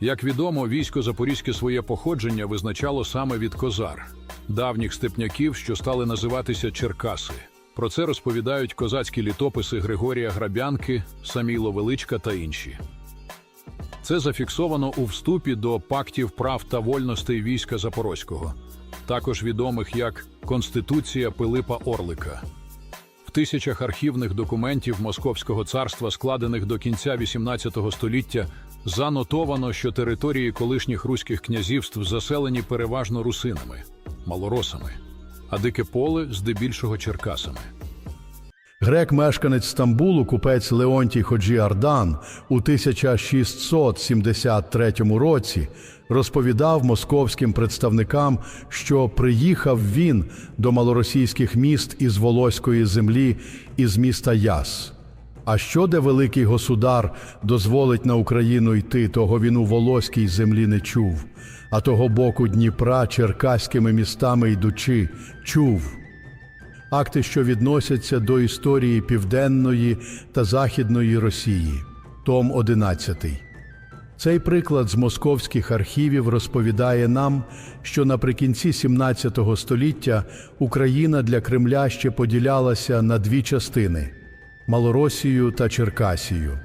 Як відомо, військо Запорізьке своє походження визначало саме від козар, давніх степняків, що стали називатися Черкаси. Про це розповідають козацькі літописи Григорія Грабянки, Саміло Величка та інші. Це зафіксовано у вступі до пактів прав та вольностей війська Запорозького, також відомих як Конституція Пилипа Орлика. В тисячах архівних документів Московського царства, складених до кінця XVIII століття, занотовано, що території колишніх руських князівств заселені переважно русинами, малоросами, а дике поле здебільшого черкасами. Грек-мешканець Стамбулу, купець Леонтій Ходжі Ардан у 1673 році розповідав московським представникам, що приїхав він до малоросійських міст із Волоської землі із міста Яс. А що де великий государ дозволить на Україну йти, того він у волоській землі не чув, а того боку Дніпра черкаськими містами йдучи, чув. Акти, що відносяться до історії Південної та Західної Росії, том 11. Цей приклад з московських архівів розповідає нам, що наприкінці 17 століття Україна для Кремля ще поділялася на дві частини Малоросію та Черкасію.